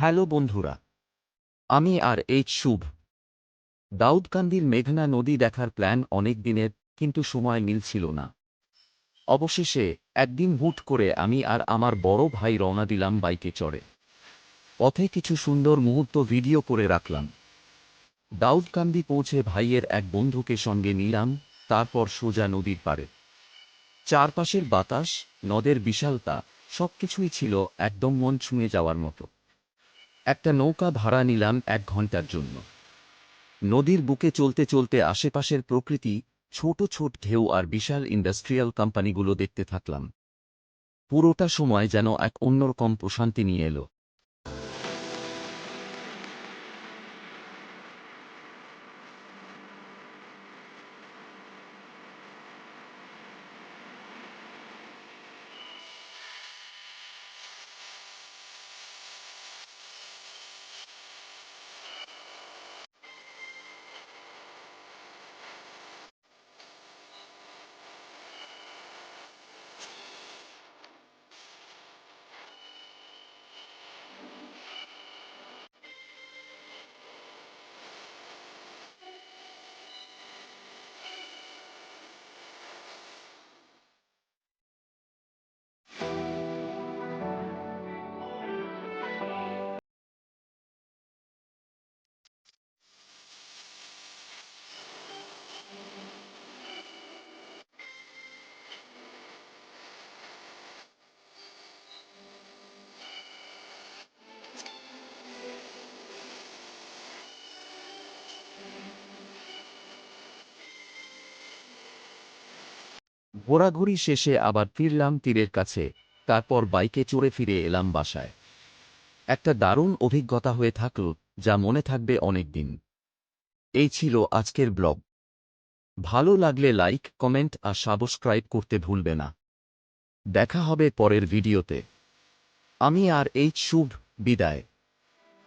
Hello বন্ধুরা। আমি আর H শুভ। দাউদকান্দির মেঘনা নদী দেখার প্ল্যান অনেক দিনের, কিন্তু সময় মিলছিল না। অবশেষে একদিন হুট করে আমি আর আমার বড় ভাই রওনা দিলাম বাইকে চড়ে। পথে কিছু সুন্দর মুহূর্ত ভিডিও করে রাখলাম। দাউদকান্দি পৌঁছে ভাইয়ের এক বন্ধুকে সঙ্গে নিলাম, তারপর সোজা নদীর পাড়ে। চারপাশের বাতাস, নদের বিশালতা, সবকিছুই ছিল একদম মন ছুঁয়ে যাওয়ার মতো। একটা নৌকা ভাড়া নিলাম এক ঘণ্টার জন্য। নদীর বুকে চলতে চলতে আশেপাশের প্রকৃতি, ছোট ছোট ঢেউ আর বিশাল ইন্ডাস্ট্রিয়াল কোম্পানিগুলো দেখতে থাকলাম। পুরোটা সময় যেন এক অন্যরকম প্রশান্তি নিয়ে এলো। ঘোরাঘুরি শেষে আবার ফিরলাম তীরের কাছে, তারপর বাইকে চড়ে ফিরে এলাম বাসায়। একটা দারুণ অভিজ্ঞতা হয়ে থাকল, যা মনে থাকবে অনেক দিন এই ছিল আজকের ব্লগ। ভালো লাগলে লাইক, কমেন্ট আর সাবস্ক্রাইব করতে ভুলবে না। দেখা হবে পরের ভিডিওতে। আমি আর এইচ শুভ, বিদায়।